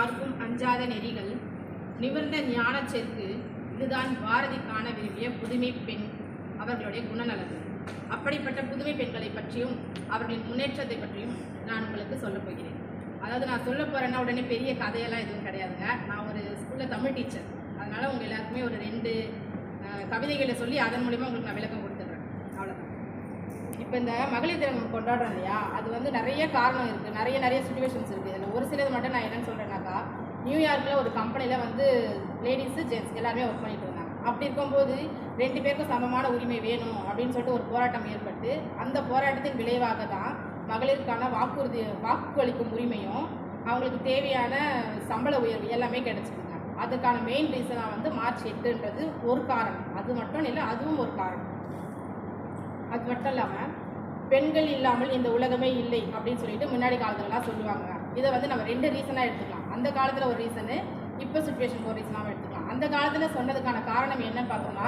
யாருக்கும் அஞ்சாத நெறிகள். நிமிர்ந்த ஞான செருக்கு இதுதான் பாரதி காண விரும்பிய புதுமை பெண் அவர்களுடைய குணநலன். அப்படிப்பட்ட புதுமை பெண்களை பற்றியும் அவர்களின் முன்னேற்றத்தை பற்றியும் நான் உங்களுக்கு சொல்ல போகிறேன். அதாவது நான் சொல்ல போகிறேன்னா உடனே பெரிய கதையெல்லாம் எதுவும் கிடையாதுங்க. நான் ஒரு ஸ்கூலில் தமிழ் டீச்சர் அதனால் உங்கள் எல்லாருக்குமே ஒரு ரெண்டு கவிதைகளை சொல்லி அதன் மூலிமா உங்களுக்கு நான் விளக்கம் கொடுத்துட்றேன். அவ்வளோதான் இப்போ இந்த மகளிர் தினம் கொண்டாடுறோம் இல்லையா? அது வந்து நிறைய காரணம் இருக்குது நிறைய நிறைய சுச்சுவேஷன்ஸ் இருக்குது ஒரு சிலது மட்டும் நான் என்னென்னு சொல்கிறேன்னாக்கா நியூயார்க்கில் ஒரு கம்பெனியில் வந்து லேடிஸு ஜென்ட்ஸ் எல்லாருமே ஒர்க் பண்ணிட்டு இருந்தாங்க. அப்படி இருக்கும்போது ரெண்டு பேருக்கும் சமமான உரிமை வேணும் அப்படின்னு சொல்லிட்டு ஒரு போராட்டம் ஏற்பட்டு அந்த போராட்டத்தின் விளைவாக தான் மகளிருக்கான வாக்குறுதி வாக்களிக்கும் உரிமையும் அவங்களுக்கு தேவையான சம்பள உயர்வு எல்லாமே கிடைச்சிருங்க அதுக்கான மெயின் ரீசனாக வந்து மார்ச் எட்டுன்றது ஒரு காரணம். அது மட்டும் இல்லை அதுவும் ஒரு காரணம். அது மட்டும் இல்லாமல் பெண்கள் இல்லாமல் இந்த உலகமே இல்லை அப்படின்னு சொல்லிட்டு முன்னாடி காலத்துலலாம் சொல்லுவாங்க. இதை வந்து நம்ம ரெண்டு ரீசனாக எடுத்துக்கலாம். அந்த காலத்தில் ஒரு ரீசனு இப்போ சுச்சுவேஷன் ஒரு ரீசனாகவும் எடுத்துக்கலாம். அந்த காலத்தில் சொன்னதுக்கான காரணம் என்னன்னு பார்த்தோம்னா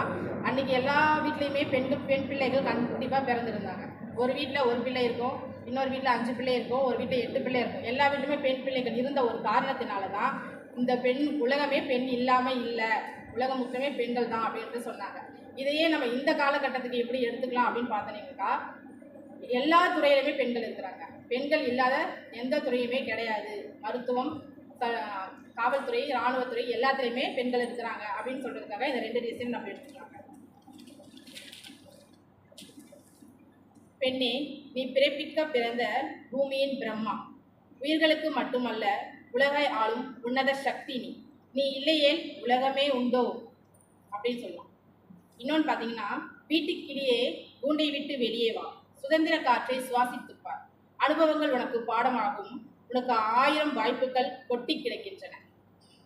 அன்றைக்கி எல்லா வீட்லேயுமே பெண்கள் பெண் பிள்ளைகள் கண்டிப்பாக பிறந்திருந்தாங்க. ஒரு வீட்டில் ஒரு பிள்ளை இருக்கும் இன்னொரு வீட்டில் அஞ்சு பிள்ளை இருக்கும் ஒரு வீட்டில் எட்டு பிள்ளை இருக்கும். எல்லா வீட்லையுமே பெண் பிள்ளைகள் இருந்த ஒரு காரணத்தினால தான் இந்த பெண் உலகமே பெண் இல்லாமல் இல்லை. உலகம் முக்கியமே பெண்கள் தான் அப்படின்ட்டு சொன்னாங்க. இதையே நம்ம இந்த காலகட்டத்துக்கு எப்படி எடுத்துக்கலாம் அப்படின்னு பார்த்தீங்கன்னாக்கா எல்லா துறையிலுமே பெண்கள் இருக்கிறாங்க. பெண்கள் இல்லாத எந்த துறையுமே கிடையாது. மருத்துவம் காவல்துறை இராணுவத்துறை எல்லாத்துலேயுமே பெண்கள் இருக்கிறாங்க அப்படின்னு சொல்கிறதுக்காக இந்த ரெண்டு டிசைன் நம்ம எடுத்துக்கிறாங்க. பெண்ணே நீ பிறப்பிக்க பிறந்த பூமியின் பிரம்மா. உயிர்களுக்கு மட்டுமல்ல உலகை ஆளும் உன்னத சக்தி நீ. நீ இல்லையேல் உலகமே உண்டோ? அப்படின்னு சொல்லலாம். இன்னொன்று பார்த்தீங்கன்னா வீட்டுக்கிளியே கூண்டை விட்டு வெளியே வா. சுதந்திர காற்றை சுவாசித்துப்பார். அனுபவங்கள் உனக்கு பாடமாகும். உனக்கு ஆயிரம் வாய்ப்புகள் கொட்டி கிடக்கின்றன.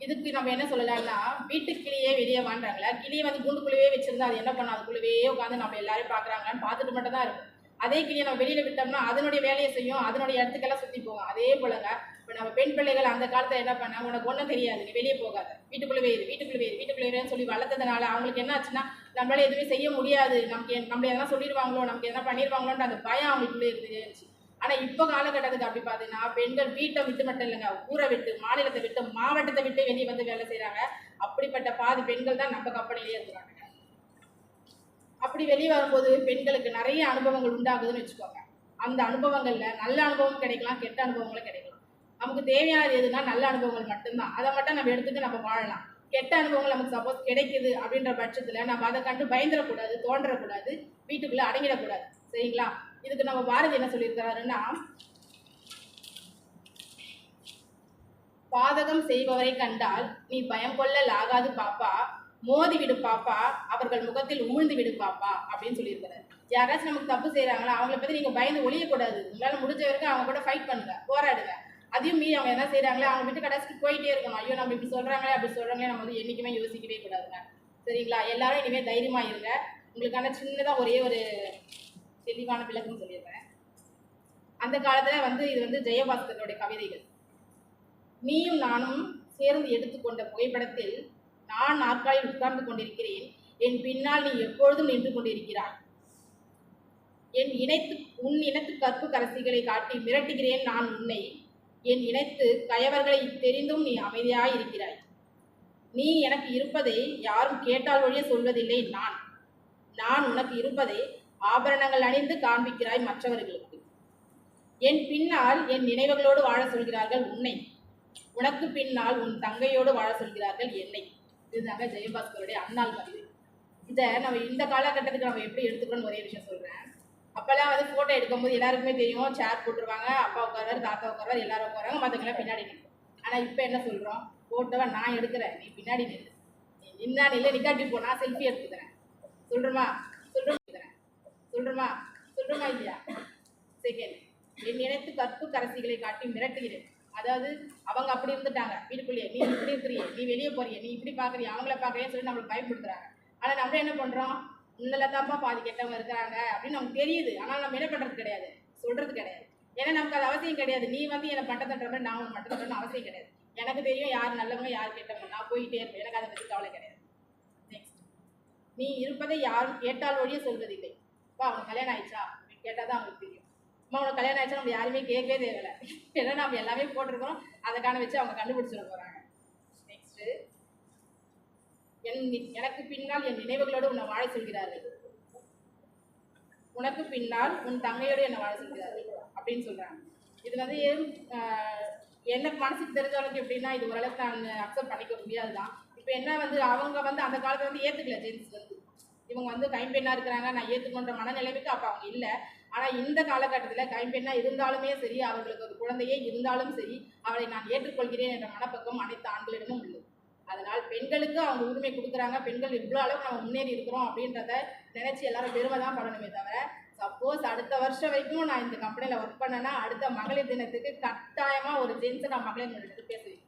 இதுக்கு நம்ம என்ன சொல்லலாம்னா வீட்டுக்கிளியே வெளியே வாண்டாங்களா கிளியை வந்து கூண்டுக்குள்ளேயே வச்சிருந்தா அது என்ன பண்ணும்? அதுக்குள்ளவே உட்காந்து நம்ம எல்லாரும் பார்க்குறாங்களான்னு பார்த்துட்டு மட்டும் தான் இருக்கும். அதே கிளியை நம்ம வெளியில் விட்டோம்னா அதனுடைய வேலையை செய்யும். அதனுடைய இடத்துக்கெல்லாம் சுற்றி போகும். அதே போலங்க இப்போ நம்ம பெண் பிள்ளைகள் அந்த காலத்தில் என்ன பண்ணால் உனக்கு ஒன்றும் தெரியாது. நீ வெளியே போகாத. வீட்டுக்குள்ளே இரு வீட்டுக்குள்ளே இரு வீட்டுக்குள்ளே சொல்லி வளர்த்ததுனால அவங்களுக்கு என்ன ஆச்சுன்னா நம்மளால எதுவுமே செய்ய முடியாது. நமக்கு நம்மளை எதனா சொல்லிடுவாங்களோ நமக்கு எதனா பண்ணிடுவாங்களோன்ற அந்த பயம் அவங்களுக்குள்ளே இருந்துச்சு. ஆனால் இப்போ காலகட்டத்துக்கு அப்படி பார்த்தீங்கன்னா பெண்கள் வீட்டை விட்டு மட்டும் இல்லைங்க. ஊரை விட்டு மாநிலத்தை விட்டு மாவட்டத்தை விட்டு வெளியே வந்து வேலை செய்கிறாங்க அப்படிப்பட்ட பாதி பெண்கள் தான் நம்ம கம்பெனிலேயே இருக்கிறாங்க. அப்படி வெளியே வரும்போது பெண்களுக்கு நிறைய அனுபவங்கள் உண்டாகுதுன்னு வச்சுக்கோங்க. அந்த அனுபவங்களில் நல்ல அனுபவம் கிடைக்கலாம் கெட்ட அனுபவங்களும் கிடைக்கலாம். நமக்கு தேவையானது எதுனா நல்ல அனுபவங்கள் மட்டும்தான். அதை மட்டும் நம்ம எடுத்துட்டு நம்ம வாழலாம். கெட்ட அனுபவங்கள் நமக்கு சப்போஸ் கிடைக்குது அப்படின்ற பட்சத்தில் நம்ம அதை கண்டு பயந்துடக்கூடாது தோன்றக்கூடாது வீட்டுக்குள்ளே அடங்கிடக்கூடாது. சரிங்களா? இதுக்கு நம்ம பாரதி என்ன சொல்லியிருக்கிறாருன்னா பாதகம் செய்பவரை கண்டால் நீ பயம் கொள்ளலாகாது பாப்பா. மோதி விடு பாப்பா. அவர்கள் முகத்தில் உமிழ்ந்து விடு பாப்பா. அப்படின்னு சொல்லியிருக்கிறாரு. யாராச்சும் நமக்கு தப்பு செய்கிறாங்களா அவங்கள பற்றி நீங்கள் பயந்து ஒழியக்கூடாது உங்களால் முடிஞ்ச வரைக்கும் அவங்க கூட ஃபைட் பண்ணுங்க. போராடுங்க. அதையும் மீறி அவங்க என்ன செய்கிறாங்களே அவங்க விட்டு கடைசிக்கு போயிட்டே இருக்கணும். ஐயோ நம்ம இப்படி சொல்கிறாங்களே அப்படி சொல்கிறாங்களே நம்ம வந்து என்றைக்குமே யோசிக்கவே கூடாதுங்க சரிங்களா? எல்லாரும் இனிமேல் தைரியமாக இருங்க. உங்களுக்கான சின்னதாக ஒரே ஒரு தெளிவான விளக்கம் சொல்லிடுறேன். அந்த காலத்தில் வந்து இது வந்து ஜெயபாஸ்கருடைய கவிதைகள். நீயும் நானும் சேர்ந்து எடுத்துக்கொண்ட புகைப்படத்தில் நான் நாற்காலில் உட்கார்ந்து கொண்டிருக்கிறேன். என் பின்னால் நீ எப்பொழுதும் நின்று கொண்டிருக்கிறாய். என் இணைத்து உன் இனத்து கற்பு கரசிகளை காட்டி மிரட்டுகிறேன் நான் உன்னை. என் இணைத்து கயவர்களை தெரிந்தும் நீ அமைதியாக இருக்கிறாய் நீ எனக்கு இருப்பதை யாரும் கேட்டால் வழியே சொல்வதில்லை நான். நான் உனக்கு இருப்பதை ஆபரணங்கள் அணிந்து காண்பிக்கிறாய் மற்றவர்களுக்கு. என் பின்னால் என் நினைவுகளோடு வாழ சொல்கிறார்கள் உன்னை. உனக்கு பின்னால் உன் தங்கையோடு வாழ சொல்கிறார்கள் என்னை. இதுதாங்க ஜெயபாஸ்கருடைய அண்ணாள் பதிவு. இதை நம்ம இந்த காலகட்டத்துக்கு நம்ம எப்படி எடுத்துக்கணும்னு ஒரே விஷயம் சொல்கிறேன் அப்போல்லாம் வந்து ஃபோட்டோ எடுக்கும்போது எல்லாருக்குமே தெரியும் சேர் போட்டுருவாங்க அப்பா உட்காருவார் தாத்தா உட்காருவார் எல்லாரும் உட்காருவாங்க மற்றவங்களாம் பின்னாடி நிற்கும் ஆனால் இப்போ என்ன சொல்கிறோம் ஃபோட்டோவை நான் எடுக்கிறேன் நீ பின்னாடி நில்லு. நீ நின்னா நில்ல நிக்காட்டி போ நான் செல்ஃபி எடுத்துக்கிறேன். சொல்கிறோமா சொல்கிறேன் சொல்கிறோமா சொல்கிறோமா இல்லையா? செகண்ட் என் நினைத்து கற்பு கரசிகளை காட்டி மிரட்டுகிறேன். அதாவது அவங்க அப்படி இருந்துட்டாங்க. வீட்டுக்குள்ளேயே நீ இப்படி இருக்கிறியே நீ வெளியே போறியே நீ இப்படி பார்க்கறிய அவங்கள பார்க்குறேன்னு சொல்லி நம்மளை பயன்படுத்துறாங்க ஆனால் நம்ம என்ன பண்ணுறோம் உன்னில் தான்ப்பா பாதி கெட்டவங்க இருக்கிறாங்க அப்படின்னு நமக்கு தெரியுது. ஆனால் நம்ம என்ன பண்றது கிடையாது. சொல்றது கிடையாது. ஏன்னா நமக்கு அது அவசியம் கிடையாது. நீ வந்து என்னை பட்ட மாதிரி நான் உன் மட்டும் அவசியம் கிடையாது. எனக்கு தெரியும் யார் நல்லவங்க யார் கெட்டவங்க. நான் போயிட்டே இருப்பேன். எனக்கு அதை பற்றி கவலை கிடையாது. நெக்ஸ்ட் நீ இருப்பதை யாரும் கேட்டால் வழியே சொல்வதில்லை அப்பா அவங்க கல்யாணம் ஆயிடுச்சா? கேட்டால் தான் அவங்களுக்கு தெரியும். அம்மா உனக்கு கல்யாணம் ஆயிடுச்சா? நம்ம யாருமே கேட்கவே தேவையில்லை. ஏன்னா நம்ம எல்லாமே போட்டிருக்கிறோம். அதை காண வச்சு அவங்க கண்டுபிடிச்சிட போகிறாங்க என் எனக்கு பின்னால் என் நினைவுகளோடு உன்னை வாழ சொல்கிறார்கள். உனக்கு பின்னால் உன் தங்கையோடு என்னை வாழ சொல்கிறார்கள் அப்படின்னு சொல்கிறாங்க இது வந்து என்ன எனக்கு மனசுக்கு தெரிஞ்சவளுக்கு எப்படின்னா இது ஓரளவுக்கு நான் அக்செப்ட் பண்ணிக்க முடியாதுதான். இப்போ என்ன வந்து அவங்க வந்து அந்த காலத்தில் வந்து ஏற்றுக்கல ஜென்ஸ் வந்து. இவங்க வந்து கைம்பெண்ணாக இருக்கிறாங்க நான் ஏற்றுக்கொண்ட மனநிலைமைக்கு அப்போ அவங்க இல்லை. ஆனால் இந்த காலகட்டத்தில் கைம்பெண்ணாக இருந்தாலுமே சரி அவர்களுக்கு ஒரு குழந்தையே இருந்தாலும் சரி அவளை நான் ஏற்றுக்கொள்கிறேன் என்ற மனப்பக்கம் அனைத்து ஆண்களிடமும் உள்ளது. அதனால் பெண்களுக்கு அவங்க உரிமை கொடுக்குறாங்க. பெண்கள் இவ்வளோ அளவுக்கு நம்ம முன்னேறி இருக்கிறோம் அப்படின்றத நினச்சி எல்லாரும் பெருமை தான் பண்ணணுமே தவிர சப்போஸ் அடுத்த வருஷம் வரைக்கும் நான் இந்த கம்பெனியில் ஒர்க் பண்ணேன்னா அடுத்த மகளிர் தினத்துக்கு கட்டாயமாக ஒரு ஜென்ஸை நான் மகளிர் மன்றத்துக்கு பேசுவேன்.